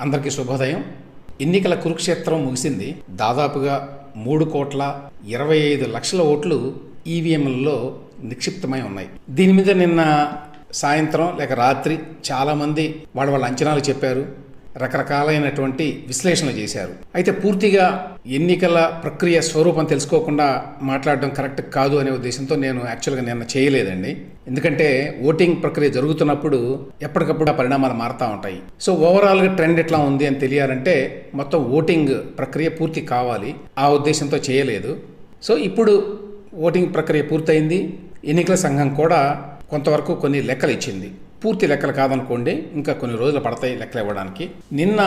అందరికీ శుభోదయం. ఎన్నికల కురుక్షేత్రం ముగిసింది. దాదాపుగా మూడు కోట్ల ఇరవై ఐదు లక్షల ఓట్లు ఈవీఎంలలో నిక్షిప్తమై ఉన్నాయి. దీని మీద నిన్న సాయంత్రం లేక రాత్రి చాలామంది వాళ్ళ వాళ్ళ అంచనాలు చెప్పారు. రకరకాలైనటువంటి విశ్లేషణలు చేశారు. అయితే పూర్తిగా ఎన్నికల ప్రక్రియ స్వరూపం తెలుసుకోకుండా మాట్లాడడం కరెక్ట్ కాదు అనే ఉద్దేశంతో నేను యాక్చువల్గా నిన్న చేయలేదండి. ఎందుకంటే ఓటింగ్ ప్రక్రియ జరుగుతున్నప్పుడు ఎప్పటికప్పుడు ఆ పరిణామాలు మారుతూ ఉంటాయి. సో ఓవరాల్గా ట్రెండ్ ఎట్లా ఉంది అని తెలియాలంటే మొత్తం ఓటింగ్ ప్రక్రియ పూర్తి కావాలి. ఆ ఉద్దేశంతో చేయలేదు. సో ఇప్పుడు ఓటింగ్ ప్రక్రియ పూర్తయింది. ఎన్నికల సంఘం కూడా కొంతవరకు కొన్ని లెక్కలు ఇచ్చింది. పూర్తి లెక్కలు కాదనుకోండి ఇంకా కొన్ని రోజులు పడతాయి లెక్కలు ఇవ్వడానికి. నిన్న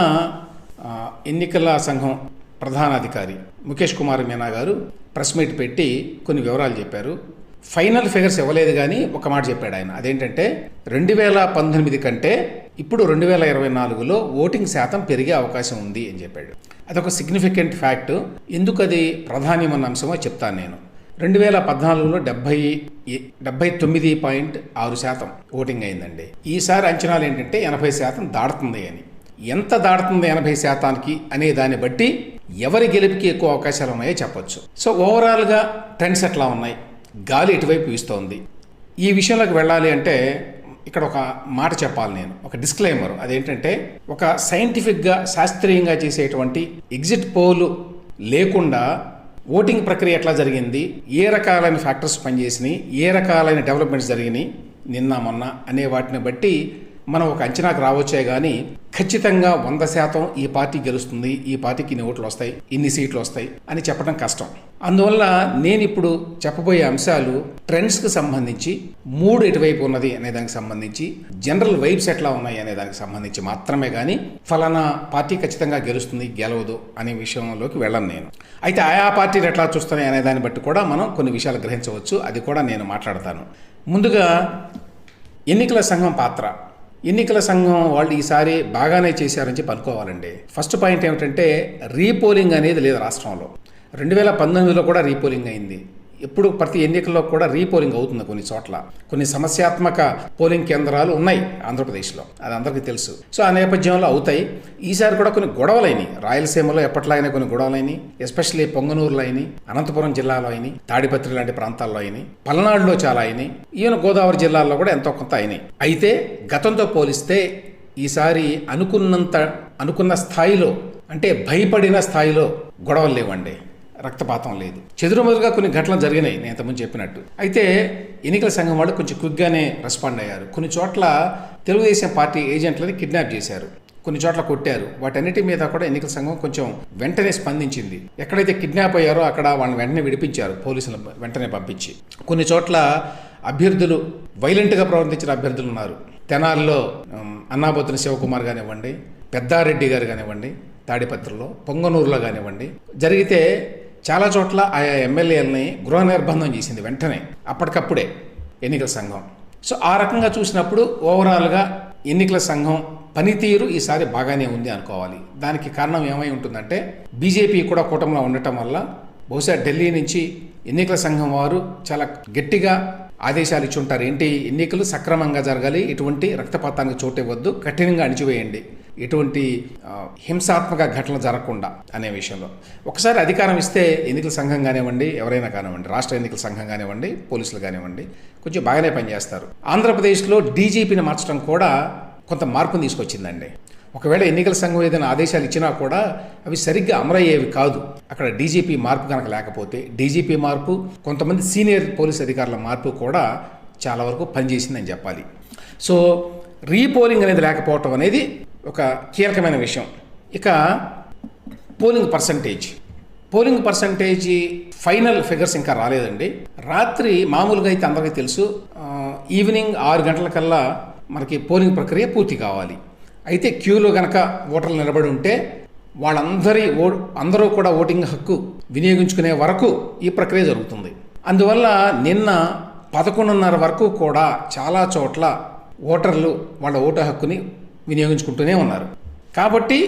ఎన్నికల సంఘం ప్రధానాధికారి ముఖేష్ కుమార్ మీనా గారు ప్రెస్ మీట్ పెట్టి కొన్ని వివరాలు చెప్పారు. ఫైనల్ ఫిగర్స్ ఇవ్వలేదు కానీ ఒక మాట చెప్పాడు ఆయన. అదేంటంటే రెండు వేల పంతొమ్మిది కంటే ఇప్పుడు రెండు వేల ఇరవై నాలుగులో ఓటింగ్ శాతం పెరిగే అవకాశం ఉంది అని చెప్పాడు. అదొక సిగ్నిఫికెంట్ ఫ్యాక్ట్ ఎందుకు అది ప్రాధాన్యమన్న అంశమో చెప్తాను నేను. రెండు వేల పద్నాలుగులో డెబ్బై డెబ్బై తొమ్మిది పాయింట్ ఆరు శాతం ఓటింగ్ అయిందండి. ఈసారి అంచనాలు ఏంటంటే ఎనభై శాతం దాడుతుంది అని. ఎంత దాడుతుంది ఎనభై శాతానికి అనే దాన్ని బట్టి ఎవరి గెలుపుకి ఎక్కువ అవకాశాలు ఉన్నాయో చెప్పొచ్చు. సో ఓవరాల్గా ట్రెండ్స్ ఎట్లా ఉన్నాయి? గాలి ఎటువైపు వీస్తోంది? ఈ విషయంలోకి వెళ్ళాలి అంటే ఇక్కడ ఒక మాట చెప్పాలి నేను. ఒక డిస్క్లైమర్. అదేంటంటే ఒక సైంటిఫిక్గా శాస్త్రీయంగా చేసేటువంటి ఎగ్జిట్ పోలు లేకుండా ఓటింగ్ ప్రక్రియ ఎట్లా జరిగింది? ఏ రకాలైన ఫ్యాక్టర్స్ పనిచేసినాయి? ఏ రకాలైన డెవలప్మెంట్స్ జరిగినాయి? నిన్న మొన్న అనే వాటిని బట్టి మనం ఒక అంచనాకు రావచ్చే కానీ ఖచ్చితంగా వంద శాతం ఈ పార్టీ గెలుస్తుంది ఈ పార్టీకి ఇన్ని ఓట్లు వస్తాయి ఇన్ని సీట్లు వస్తాయి అని చెప్పడం కష్టం. అందువల్ల నేను ఇప్పుడు చెప్పబోయే అంశాలు ట్రెండ్స్కి సంబంధించి మూడు ఎటువైపు ఉన్నది అనే దానికి సంబంధించి జనరల్ వైబ్స్ ఎట్లా ఉన్నాయి అనే దానికి సంబంధించి మాత్రమే కానీ ఫలానా పార్టీ ఖచ్చితంగా గెలుస్తుంది గెలవదు అనే విషయంలోకి వెళ్ళను నేను. అయితే ఆయా పార్టీలు ఎట్లా చూస్తున్నాయి అనే దాన్ని బట్టి కూడా మనం కొన్ని విషయాలు గ్రహించవచ్చు అది కూడా నేను మాట్లాడతాను. ముందుగా ఎన్నికల సంఘం పాత్ర. ఎన్నికల సంఘం వాళ్ళు ఈసారి బాగానే చేశారని చెప్పి అనుకోవాలండి. ఫస్ట్ పాయింట్ ఏమిటంటే రీపోలింగ్ అనేది లేదు రాష్ట్రంలో. రెండు వేల పంతొమ్మిదిలో కూడా రీపోలింగ్ అయింది. ఎప్పుడు ప్రతి ఎన్నికల్లో కూడా రీపోలింగ్ అవుతుంది కొన్ని చోట్ల. కొన్ని సమస్యాత్మక పోలింగ్ కేంద్రాలు ఉన్నాయి ఆంధ్రప్రదేశ్లో. అది అందరికీ తెలుసు. సో ఆ నేపథ్యంలో అవుతాయి. ఈసారి కూడా కొన్ని గొడవలైనవి రాయలసీమలో ఎప్పట్లాగైనా కొన్ని గొడవలైనవి ఎస్పెషల్లీ పొంగనూరులో అయినాయి. అనంతపురం జిల్లాలో అయినాయి. తాడిపత్రి లాంటి ప్రాంతాల్లో అయినాయి. పల్నాడులో చాలా అయినాయి. ఈవెన్ గోదావరి జిల్లాల్లో కూడా ఎంతో కొంత అయినాయి. అయితే గతంతో పోలిస్తే ఈసారి అనుకున్నంత అనుకున్న స్థాయిలో అంటే భయపడిన స్థాయిలో గొడవలు లేవండి. రక్తపాతం లేదు. చెదురుమదురుగా కొన్ని ఘటనలు జరిగినాయి నేను ఇంతకుముందు చెప్పినట్టు. అయితే ఎన్నికల సంఘం వాళ్ళు కొంచెం క్విక్గానే రెస్పాండ్ అయ్యారు. కొన్ని చోట్ల తెలుగుదేశం పార్టీ ఏజెంట్లని కిడ్నాప్ చేశారు. కొన్ని చోట్ల కొట్టారు. వాటన్నిటి మీద కూడా ఎన్నికల సంఘం కొంచెం వెంటనే స్పందించింది. ఎక్కడైతే కిడ్నాప్ అయ్యారో అక్కడ వాళ్ళని వెంటనే విడిపించారు పోలీసులు వెంటనే పంపించి. కొన్ని చోట్ల అభ్యర్థులు వైలెంట్గా ప్రవర్తించిన అభ్యర్థులు ఉన్నారు. తెనాల్లో అన్నాబోతుని శివకుమార్ కానివ్వండి పెద్దారెడ్డి గారు కానివ్వండి తాడిపత్రిలో పొంగనూరులో కానివ్వండి జరిగితే చాలా చోట్ల ఆయా ఎమ్మెల్యేలని గృహ నిర్బంధం చేసింది వెంటనే అప్పటికప్పుడే ఎన్నికల సంఘం. సో ఆ రకంగా చూసినప్పుడు ఓవరాల్గా ఎన్నికల సంఘం పనితీరు ఈసారి బాగానే ఉంది అనుకోవాలి. దానికి కారణం ఏమై ఉంటుందంటే బీజేపీ కూడా కూటమిలో ఉండటం వల్ల బహుశా ఢిల్లీ నుంచి ఎన్నికల సంఘం వారు చాలా గట్టిగా ఆదేశాలు ఇచ్చి ఉంటారు. ఏంటి? ఎన్నికలు సక్రమంగా జరగాలి ఇటువంటి రక్తపాతానికి చోటు ఇవ్వద్దు కఠినంగా అణిచివేయండి. ఎటువంటి హింసాత్మక ఘటనలు జరగకుండా అనే విషయంలో. ఒకసారి అధికారం ఇస్తే ఎన్నికల సంఘం కానివ్వండి ఎవరైనా కానివ్వండి రాష్ట్ర ఎన్నికల సంఘం కానివ్వండి పోలీసులు కానివ్వండి కొంచెం బాగానే పనిచేస్తారు. ఆంధ్రప్రదేశ్లో డీజీపీని మార్చడం కూడా కొంత మార్పును తీసుకొచ్చిందండి. ఒకవేళ ఎన్నికల సంఘం ఏదైనా ఆదేశాలు ఇచ్చినా కూడా అవి సరిగ్గా అమరయ్యేవి కాదు. అక్కడ డీజీపీ మార్పు కనుక లేకపోతే డీజీపీ మార్పు కొంతమంది సీనియర్ పోలీస్ అధికారుల మార్పు కూడా చాలా వరకు పనిచేసిందని చెప్పాలి. సో రీపోలింగ్ అనేది లేకపోవటం అనేది ఒక కీలకమైన విషయం. ఇక polling percentage polling percentage final figures ఇంకా రాలేదండి. రాత్రి మామూలుగా అయితే అందరికీ తెలుసు ఈవినింగ్ ఆరు గంటలకల్లా మనకి పోలింగ్ ప్రక్రియ పూర్తి కావాలి. అయితే క్యూలో గనక ఓటర్లు నిలబడి ఉంటే వాళ్ళందరి ఓ అందరూ కూడా ఓటింగ్ హక్కు వినియోగించుకునే వరకు ఈ ప్రక్రియ జరుగుతుంది. అందువల్ల నిన్న పదకొండున్నర వరకు కూడా చాలా చోట్ల ఓటర్లు వాళ్ళ ఓటు హక్కుని వినియోగించుకుంటూనే ఉన్నారు. కాబట్టి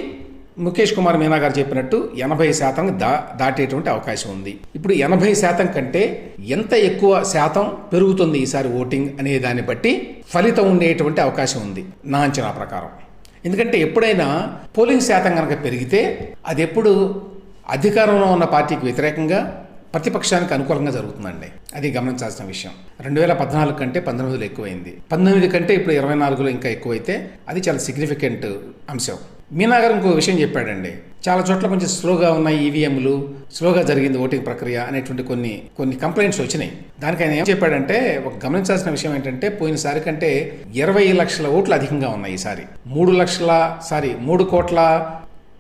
ముఖేష్ కుమార్ మీనా గారు చెప్పినట్టు ఎనభై శాతం దా దాటేటువంటి అవకాశం ఉంది. ఇప్పుడు ఎనభై శాతం కంటే ఎంత ఎక్కువ శాతం పెరుగుతుంది ఈసారి ఓటింగ్ అనే దాన్ని బట్టి ఫలితం ఉండేటువంటి అవకాశం ఉంది నా అంచనా ప్రకారం. ఎందుకంటే ఎప్పుడైనా పోలింగ్ శాతం కనుక పెరిగితే అది ఎప్పుడు అధికారంలో ఉన్న పార్టీకి వ్యతిరేకంగా ప్రతిపక్షానికి అనుకూలంగా జరుగుతుందండి. అది గమనించాల్సిన విషయం. రెండు వేల పద్నాలుగు కంటే పంతొమ్మిదిలో ఎక్కువైంది. పంతొమ్మిది కంటే ఇప్పుడు ఇరవై నాలుగులో ఇంకా ఎక్కువైతే అది చాలా సిగ్నిఫికెంట్ అంశం. మీనాగర్ ఇంకో విషయం చెప్పాడండి. చాలా చోట్ల కొంచెం స్లోగా ఉన్నాయి ఈవీఎంలు స్లోగా జరిగింది ఓటింగ్ ప్రక్రియ అనేటువంటి కొన్ని కొన్ని కంప్లైంట్స్ వచ్చినాయి. దానికి ఆయన ఏం చెప్పాడంటే ఒక గమనించాల్సిన విషయం ఏంటంటే పోయినసారి కంటే ఇరవై లక్షల ఓట్లు అధికంగా ఉన్నాయి ఈసారి. మూడు లక్షల సారీ మూడు కోట్ల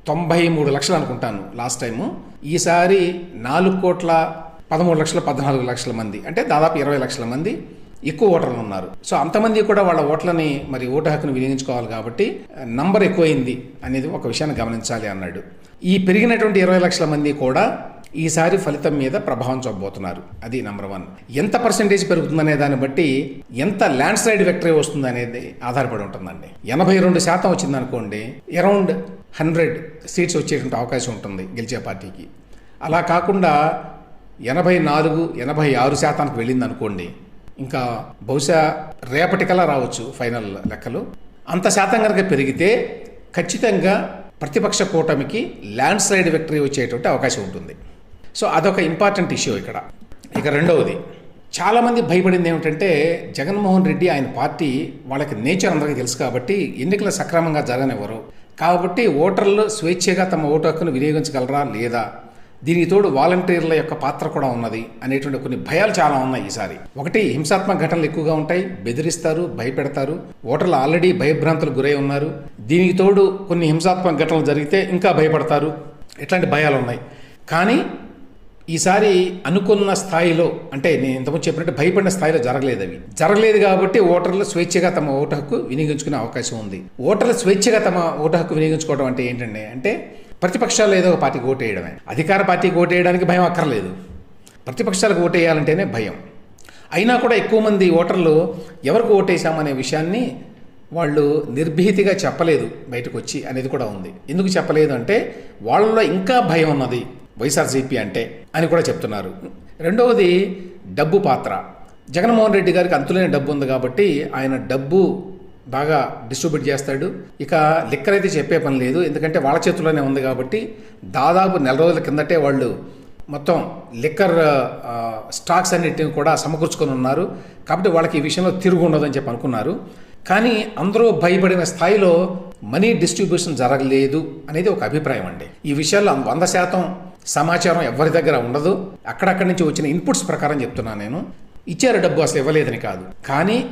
తొంభై మూడు లక్షలు అనుకుంటాను లాస్ట్ టైము. ఈసారి నాలుగు కోట్ల పదమూడు లక్షల పద్నాలుగు లక్షల మంది అంటే దాదాపు ఇరవై లక్షల మంది ఎక్కువ ఓటర్లు ఉన్నారు. సో అంతమంది కూడా వాళ్ళ ఓట్లని మరి ఓటు హక్కును వినియోగించుకోవాలి కాబట్టి నంబర్ ఎక్కువైంది అనేది ఒక విషయాన్ని గమనించాలి అన్నాడు. ఈ పెరిగినటువంటి ఇరవై లక్షల మంది కూడా ఈసారి ఫలితం మీద ప్రభావం చూపబోతున్నారు. అది నెంబర్ వన్ ఎంత పర్సెంటేజ్ పెరుగుతుందనే దాన్ని బట్టి ఎంత ల్యాండ్ స్లైడ్ వెక్టరీ వస్తుంది అనేది ఆధారపడి ఉంటుందండి. ఎనభై రెండు శాతం వచ్చిందనుకోండి అరౌండ్ హండ్రెడ్ సీట్స్ వచ్చేటువంటి అవకాశం ఉంటుంది గెలిచే పార్టీకి. అలా కాకుండా ఎనభై నాలుగు ఎనభై ఆరు శాతానికి వెళ్ళింది అనుకోండి ఇంకా బహుశా రేపటికల్లా రావచ్చు ఫైనల్ లెక్కలు. అంత శాతం కనుక పెరిగితే ఖచ్చితంగా ప్రతిపక్ష కూటమికి ల్యాండ్ స్లైడ్ విక్టరీ వచ్చేటువంటి అవకాశం ఉంటుంది. సో అదొక ఇంపార్టెంట్ ఇష్యూ ఇక్కడ. ఇక రెండవది చాలామంది భయపడింది ఏమిటంటే జగన్మోహన్ రెడ్డి ఆయన పార్టీ వాళ్ళకి నేచర్ అందరికీ తెలుసు కాబట్టి ఎన్నికలు సక్రమంగా జరగనివ్వరు. కాబట్టి ఓటర్లు స్వేచ్ఛగా తమ ఓటు హక్కును వినియోగించగలరా లేదా? దీనికి తోడు వాలంటీర్ల యొక్క పాత్ర కూడా ఉన్నది అనేటువంటి కొన్ని భయాలు చాలా ఉన్నాయి ఈసారి. ఒకటి హింసాత్మక ఘటనలు ఎక్కువగా ఉంటాయి బెదిరిస్తారు భయపెడతారు ఓటర్లు ఆల్రెడీ భయభ్రాంతులు గురై ఉన్నారు. దీనికి తోడు కొన్ని హింసాత్మక ఘటనలు జరిగితే ఇంకా భయపడతారు. ఇట్లాంటి భయాలు ఉన్నాయి. కానీ ఈసారి అనుకున్న స్థాయిలో అంటే నేను ఇంతకుముందు చెప్పినట్టు భయపడిన స్థాయిలో జరగలేదు అవి. జరగలేదు కాబట్టి ఓటర్లు స్వేచ్ఛగా తమ ఓటు హక్కు వినియోగించుకునే అవకాశం ఉంది. ఓటర్లు స్వేచ్ఛగా తమ ఓటు హక్కు వినియోగించుకోవడం అంటే ఏంటండి అంటే ప్రతిపక్షాలు ఏదో ఒక పార్టీకి ఓటు వేయడమే. అధికార పార్టీకి ఓటు వేయడానికి భయం అక్కర్లేదు. ప్రతిపక్షాలకు ఓటు వేయాలంటేనే భయం. అయినా కూడా ఎక్కువ మంది ఓటర్లు ఎవరికి ఓటేసామనే విషయాన్ని వాళ్ళు నిర్భీతిగా చెప్పలేదు బయటకు వచ్చి అనేది కూడా ఉంది. ఎందుకు చెప్పలేదు అంటే వాళ్ళలో ఇంకా భయం ఉన్నది. వైఎస్ఆర్సీపీ అంటే అని కూడా చెప్తున్నారు. రెండవది డబ్బు పాత్ర. జగన్మోహన్ రెడ్డి గారికి అంతులేని డబ్బు ఉంది కాబట్టి ఆయన డబ్బు బాగా డిస్ట్రిబ్యూట్ చేస్తాడు. ఇక లిక్కర్ అయితే చెప్పే పని లేదు. ఎందుకంటే వాళ్ళ చేతుల్లోనే ఉంది కాబట్టి దాదాపు నెల రోజుల కిందటే వాళ్ళు మొత్తం లిక్కర్ స్టాక్స్ అన్నిటిని కూడా సమకూర్చుకొని ఉన్నారు. కాబట్టి వాళ్ళకి ఈ విషయంలో తిరుగు ఉండదని చెప్పి అనుకున్నారు. కానీ అందరూ భయపడిన స్థాయిలో మనీ డిస్ట్రిబ్యూషన్ జరగలేదు అనేది ఒక అభిప్రాయం అండి. ఈ విషయాల్లో వంద శాతం సమాచారం ఎవరి దగ్గర ఉండదు. అక్కడక్కడి నుంచి వచ్చిన ఇన్పుట్స్ ప్రకారం చెప్తున్నాను నేను. ఇచ్చారు డబ్బు అసలు ఇవ్వలేదని కాదు. కానీ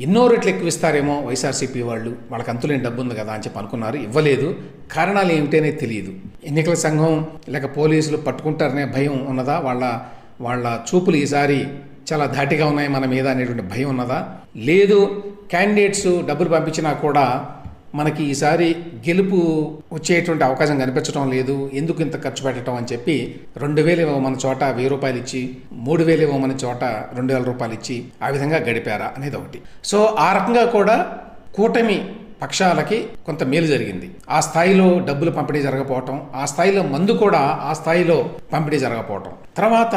ఎన్నో రెట్లు ఎక్కువ ఇస్తారేమో వైఎస్ఆర్సీపీ వాళ్ళు. వాళ్ళకి అంతులేని డబ్బు ఉంది కదా అని చెప్పి అనుకున్నారు. ఇవ్వలేదు. కారణాలు ఏమిటనే తెలియదు ఎన్నికల సంఘం లేక పోలీసులు పట్టుకుంటారనే భయం ఉన్నదా? వాళ్ళ వాళ్ళ చూపులు ఈసారి చాలా ధాటిగా ఉన్నాయి మన మీద అనేటువంటి భయం ఉన్నదా? లేదు. క్యాండిడేట్స్ డబ్బులు పంపించినా కూడా మనకి ఈసారి గెలుపు వచ్చేటువంటి అవకాశం కనిపించడం లేదు ఎందుకు ఇంత ఖర్చు పెట్టడం అని చెప్పి రెండు వేలు ఇవ్వమన్న చోట వెయ్యి రూపాయలు ఇచ్చి మూడు వేలు ఇవ్వమన్న చోట రెండు వేల రూపాయలు ఇచ్చి ఆ విధంగా గడిపారా అనేది ఒకటి. సో ఆ రకంగా కూడా కూటమి పక్షాలకి కొంత మేలు జరిగింది. ఆ స్థాయిలో డబ్బులు పంపిణీ జరగకపోవటం ఆ స్థాయిలో మందు కూడా ఆ స్థాయిలో పంపిణీ జరగకపోవటం. తర్వాత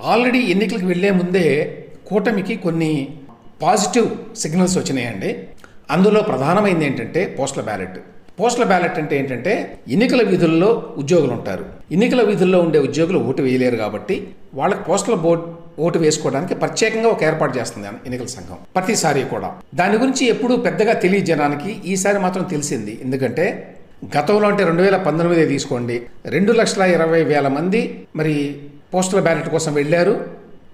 ఆల్రెడీ ఎన్నికలకు వెళ్ళే ముందే కూటమికి కొన్ని పాజిటివ్ సిగ్నల్స్ వచ్చినాయండి. అందులో ప్రధానమైంది ఏంటంటే పోస్టల్ బ్యాలెట్. పోస్టల్ బ్యాలెట్ అంటే ఏంటంటే ఎన్నికల విధుల్లో ఉద్యోగులు ఉంటారు. ఎన్నికల విధుల్లో ఉండే ఉద్యోగులు ఓటు వేయలేరు కాబట్టి వాళ్ళకి పోస్టల్ బోర్డ్ ఓటు వేసుకోవడానికి ప్రత్యేకంగా ఒక ఏర్పాటు చేస్తుంది ఎన్నికల సంఘం ప్రతిసారి కూడా. దాని గురించి ఎప్పుడూ పెద్దగా తెలియజనానికి ఈసారి మాత్రం తెలిసింది. ఎందుకంటే గతంలో అంటే రెండు వేల పంతొమ్మిది తీసుకోండి. రెండు లక్షల ఇరవై వేల మంది మరి పోస్టల్ బ్యాలెట్ కోసం వెళ్ళారు.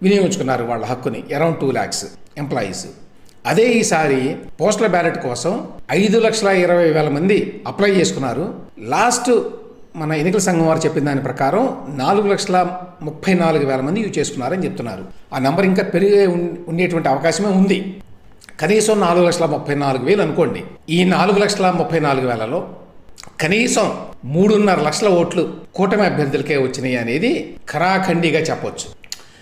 వినియోగించుకున్నారు వాళ్ళ హక్కుని. Around two lakhs employees. అదే ఈసారి పోస్టల్ బ్యాలెట్ కోసం ఐదు లక్షల ఇరవై వేల మంది అప్లై చేసుకున్నారు. లాస్ట్ మన ఎన్నికల సంఘం వారు చెప్పిన దాని ప్రకారం నాలుగు లక్షల ముప్పై నాలుగు వేల మంది యూజ్ చేసుకున్నారని చెప్తున్నారు. ఆ నెంబర్ ఇంకా పెరిగే ఉండేటువంటి అవకాశమే ఉంది. కనీసం నాలుగు లక్షల ముప్పై నాలుగు వేలు అనుకోండి. ఈ నాలుగు లక్షల ముప్పై నాలుగు వేలలో కనీసం మూడున్నర లక్షల ఓట్లు కూటమి అభ్యర్థులకే వచ్చినాయి అనేది ఖరాఖండిగా చెప్పొచ్చు.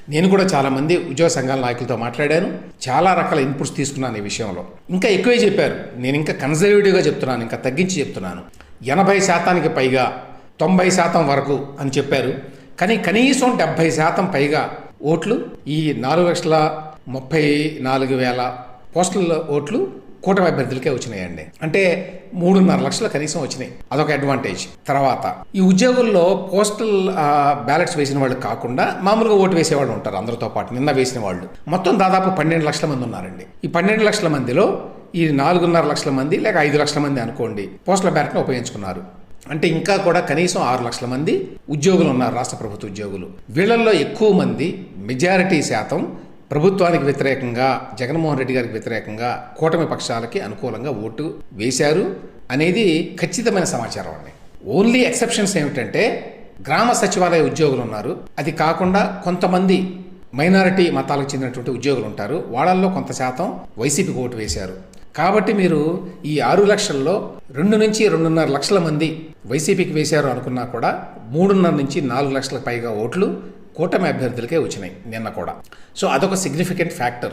నేను కూడా చాలామంది ఉద్యోగ సంఘాల నాయకులతో మాట్లాడాను. చాలా రకాల ఇన్పుట్స్ తీసుకున్నాను ఈ విషయంలో. ఇంకా ఎక్కువే చెప్పారు. నేను ఇంకా కన్జర్వేటివ్గా చెప్తున్నాను ఇంకా తగ్గించి చెప్తున్నాను. ఎనభై శాతానికి పైగా తొంభై శాతం వరకు అని చెప్పారు. కానీ కనీసం డెబ్భై శాతం పైగా ఓట్లు ఈ నాలుగు లక్షల ముప్పై నాలుగు వేల పోస్టల్ ఓట్లు కూటమి అభ్యర్థులకే వచ్చినాయండి. అంటే మూడున్నర లక్షలు కనీసం వచ్చినాయి. అదొక అడ్వాంటేజ్ తర్వాత ఈ ఉద్యోగుల్లో పోస్టల్ బ్యాలెట్స్ వేసిన వాళ్ళు కాకుండా మామూలుగా ఓటు వేసేవాళ్ళు ఉంటారు అందరితో పాటు నిన్న వేసిన వాళ్ళు. మొత్తం దాదాపు పన్నెండు లక్షల మంది ఉన్నారండి. ఈ పన్నెండు లక్షల మందిలో ఈ నాలుగున్నర లక్షల మంది లేక ఐదు లక్షల మంది అనుకోండి పోస్టల్ బ్యాలెట్ను ఉపయోగించుకున్నారు. అంటే ఇంకా కూడా కనీసం ఆరు లక్షల మంది ఉద్యోగులు ఉన్నారు రాష్ట్ర ప్రభుత్వ ఉద్యోగులు. వీళ్ళల్లో ఎక్కువ మంది మెజారిటీ శాతం ప్రభుత్వానికి వ్యతిరేకంగా జగన్మోహన్ రెడ్డి గారికి వ్యతిరేకంగా కూటమి పక్షాలకి అనుకూలంగా ఓటు వేశారు అనేది ఖచ్చితమైన సమాచారం అండి. ఓన్లీ ఎక్సెప్షన్స్ ఏమిటంటే గ్రామ సచివాలయ ఉద్యోగులు ఉన్నారు. అది కాకుండా కొంతమంది మైనారిటీ మతాలకు చెందినటువంటి ఉద్యోగులు ఉంటారు. వాళ్ళల్లో కొంత శాతం వైసీపీకి ఓటు వేశారు. కాబట్టి మీరు ఈ ఆరు లక్షల్లో రెండు నుంచి రెండున్నర లక్షల మంది వైసీపీకి వేశారు అనుకున్నా కూడా మూడున్నర నుంచి నాలుగు లక్షల పైగా ఓట్లు కూటమి అభ్యర్థులకే వచ్చినాయి నిన్న కూడా. సో అదొక సిగ్నిఫికెంట్ ఫ్యాక్టర్